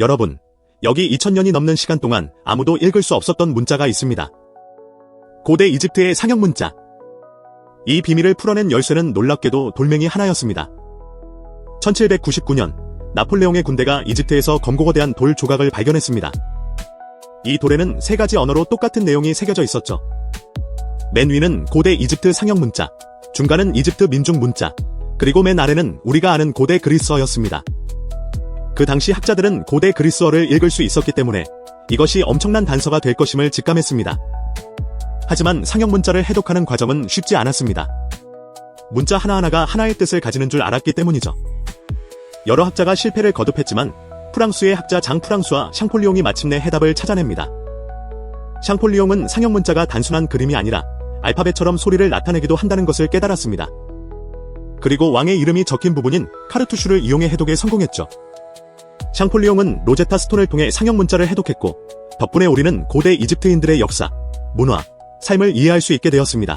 여러분, 여기 2000년이 넘는 시간 동안 아무도 읽을 수 없었던 문자가 있습니다. 고대 이집트의 상형 문자. 이 비밀을 풀어낸 열쇠는 놀랍게도 돌멩이 하나였습니다. 1799년, 나폴레옹의 군대가 이집트에서 검고거대한 돌 조각을 발견했습니다. 이 돌에는 세 가지 언어로 똑같은 내용이 새겨져 있었죠. 맨 위는 고대 이집트 상형 문자, 중간은 이집트 민중 문자, 그리고 맨 아래는 우리가 아는 고대 그리스어였습니다. 그 당시 학자들은 고대 그리스어를 읽을 수 있었기 때문에 이것이 엄청난 단서가 될 것임을 직감했습니다. 하지만 상형 문자를 해독하는 과정은 쉽지 않았습니다. 문자 하나하나가 하나의 뜻을 가지는 줄 알았기 때문이죠. 여러 학자가 실패를 거듭했지만 프랑스의 학자 장 프랑스와 샹폴리옹이 마침내 해답을 찾아냅니다. 샹폴리옹은 상형 문자가 단순한 그림이 아니라 알파벳처럼 소리를 나타내기도 한다는 것을 깨달았습니다. 그리고 왕의 이름이 적힌 부분인 카르투슈를 이용해 해독에 성공했죠. 샹폴리옹은 로제타 스톤을 통해 상형 문자를 해독했고 덕분에 우리는 고대 이집트인들의 역사, 문화, 삶을 이해할 수 있게 되었습니다.